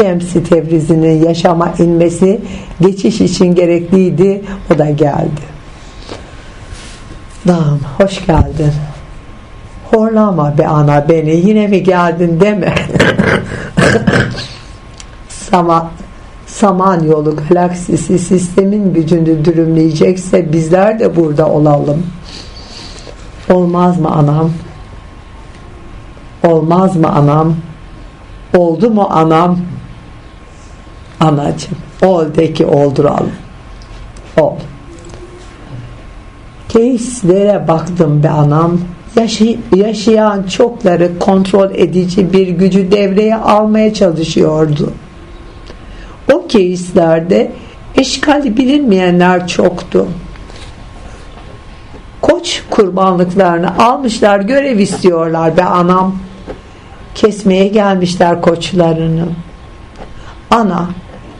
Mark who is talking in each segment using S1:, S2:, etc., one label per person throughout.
S1: Şemsi Tebriz'in yaşama inmesi geçiş için gerekliydi. O da geldi. Dağım hoş geldin. Horlama be ana beni yine mi geldin deme. Sama, Samanyolu galaksisi sistemin gücünü dürümleyecekse bizler de burada olalım. Olmaz mı anam? Olmaz mı anam? Oldu mu anam? Anacım. Ol de ki olduralım. Ol. Keyiflere baktım be anam. Yaşı, yaşayan çokları kontrol edici bir gücü devreye almaya çalışıyordu. O keislerde eşkali bilinmeyenler çoktu. Koç kurbanlıklarını almışlar görev istiyorlar be anam. Kesmeye gelmişler koçlarını. Ana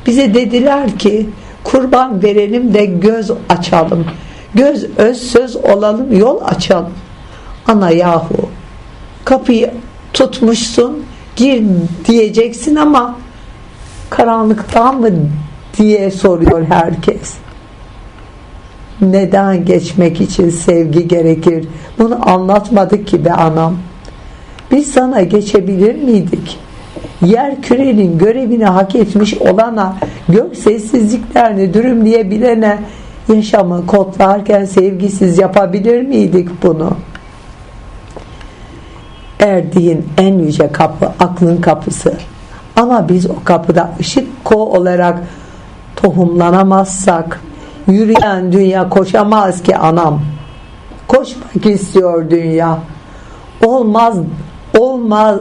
S1: bize dediler ki kurban verelim de göz açalım. Göz öz söz olalım yol açalım. Ana yahu kapıyı tutmuşsun gir diyeceksin ama karanlıktan mı diye soruyor herkes. Neden geçmek için sevgi gerekir? Bunu anlatmadık ki be anam. Biz sana geçebilir miydik? Yer kürenin görevini hak etmiş olana, gök sessizliklerini dürümleyebilene yaşamı kodlarken sevgisiz yapabilir miydik bunu? Erdiğin en yüce kapı aklın kapısı. Ama biz o kapıda ışık ko olarak tohumlanamazsak yürüyen dünya koşamaz ki anam. Koşmak istiyor dünya. Olmaz, olmaz,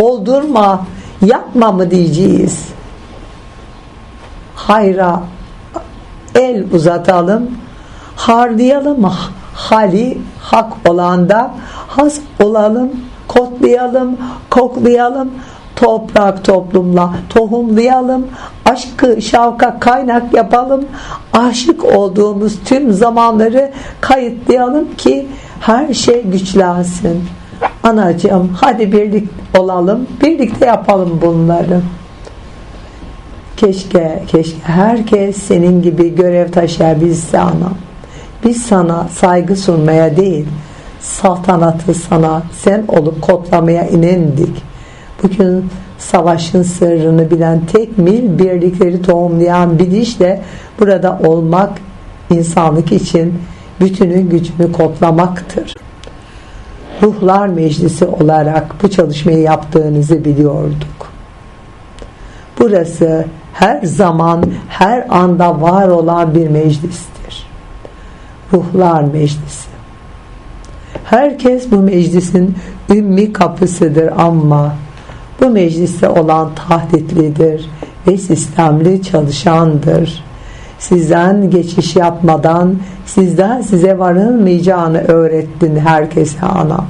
S1: oldurma, yapma mı diyeceğiz. Hayra el uzatalım, harlayalım hali hak olanda, has olalım, kotlayalım, koklayalım, toprak toplumla tohumlayalım, aşkı şavka kaynak yapalım, aşık olduğumuz tüm zamanları kayıtlayalım ki her şey güçlensin. Anacığım hadi birlikte olalım, birlikte yapalım bunları. Keşke, keşke herkes senin gibi görev taşıyabilse anam. Biz sana saygı sunmaya değil, saltanatı sana sen olup kodlamaya inendik. Bugün savaşın sırrını bilen tek mil birlikleri tohumlayan bilişle burada olmak insanlık için bütünün gücünü kodlamaktır. Ruhlar Meclisi olarak bu çalışmayı yaptığınızı biliyorduk. Burası her zaman, her anda var olan bir meclistir. Ruhlar Meclisi. Herkes bu meclisin ümmi kapısıdır ama bu mecliste olan tahditlidir ve sistemli çalışandır. Sizden geçiş yapmadan sizden size varılmayacağını öğrettin herkese ana.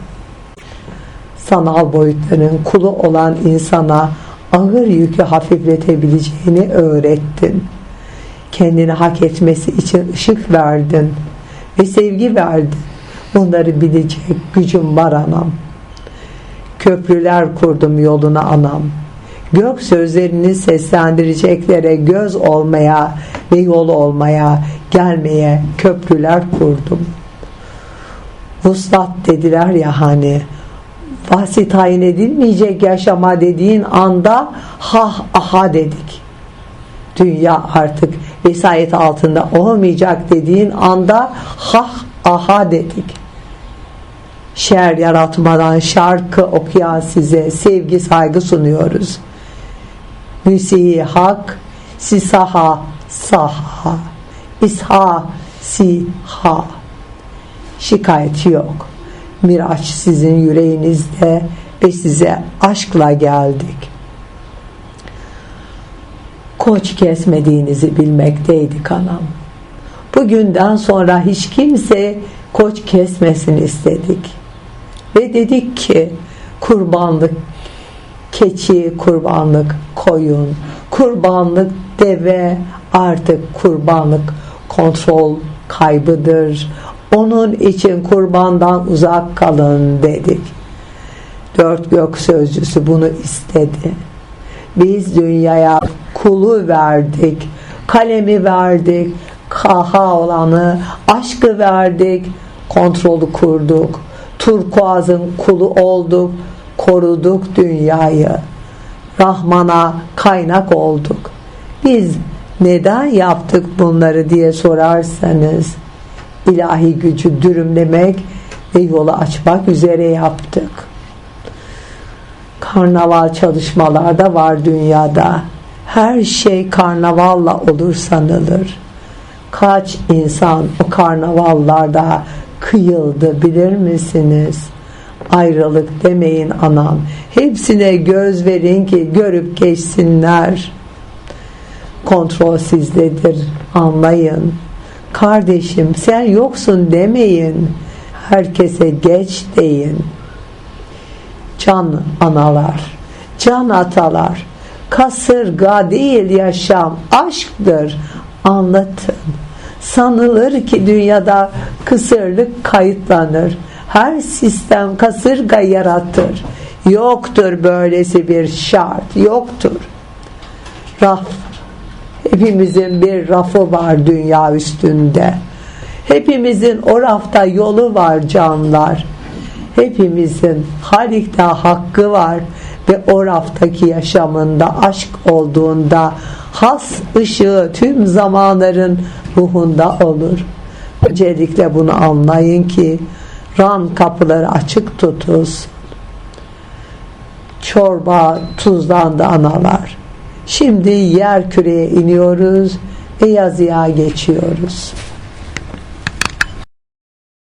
S1: Sanal boyutların kulu olan insana ağır yükü hafifletebileceğini öğrettin. Kendini hak etmesi için ışık verdin ve sevgi verdin. Bunları bilecek gücüm var anam. Köprüler kurdum yoluna anam. Gök sözlerini seslendireceklere göz olmaya ve yol olmaya, gelmeye köprüler kurdum. Vuslat dediler ya hani, bahsi tayin edilmeyecek yaşama dediğin anda ha aha dedik. Dünya artık vesayet altında olmayacak dediğin anda ha aha dedik. Şer yaratmadan şarkı okuyan size sevgi saygı sunuyoruz. Müsihi hak, sisaha saha, isha siha. Şikayet yok. Miraç sizin yüreğinizde ve size aşkla geldik. Koç kesmediğinizi bilmekteydik anam. Bugünden sonra hiç kimse koç kesmesin istedik. Ve dedik ki kurbanlık keçi, kurbanlık koyun, kurbanlık deve artık kurbanlık kontrol kaybıdır. Onun için kurbandan uzak kalın dedik. Dört gök sözcüsü bunu istedi. Biz dünyaya kulu verdik, kalemi verdik, kaha olanı, aşkı verdik, kontrolü kurduk. Turkuazın kulu olduk, koruduk dünyayı. Rahman'a kaynak olduk. Biz neden yaptık bunları diye sorarsanız ilahi gücü dürümlemek ve yolu açmak üzere yaptık. Karnaval çalışmalarda var dünyada. Her şey karnavalla olur sanılır. Kaç insan o karnavallarda kıyıldı bilir misiniz? Ayrılık demeyin anam. Hepsine göz verin ki görüp geçsinler. Kontrol sizdedir. Anlayın. Kardeşim sen yoksun demeyin. Herkese geç deyin. Can analar, can atalar. Kasırga değil yaşam, aşktır. Anlatın. Sanılır ki dünyada kısırlık kayıtlanır. Her sistem kasırga yaratır. Yoktur böylesi bir şart, yoktur. Raf, hepimizin bir rafı var dünya üstünde. Hepimizin o rafta yolu var canlar. Hepimizin Halik'te hakkı var ve o raftaki yaşamında aşk olduğunda has ışığı tüm zamanların ruhunda olur. Öncelikle bunu anlayın ki ran kapıları açık tutuz. Çorba tuzlandı analar. Şimdi yer küreye iniyoruz ve yazıya geçiyoruz.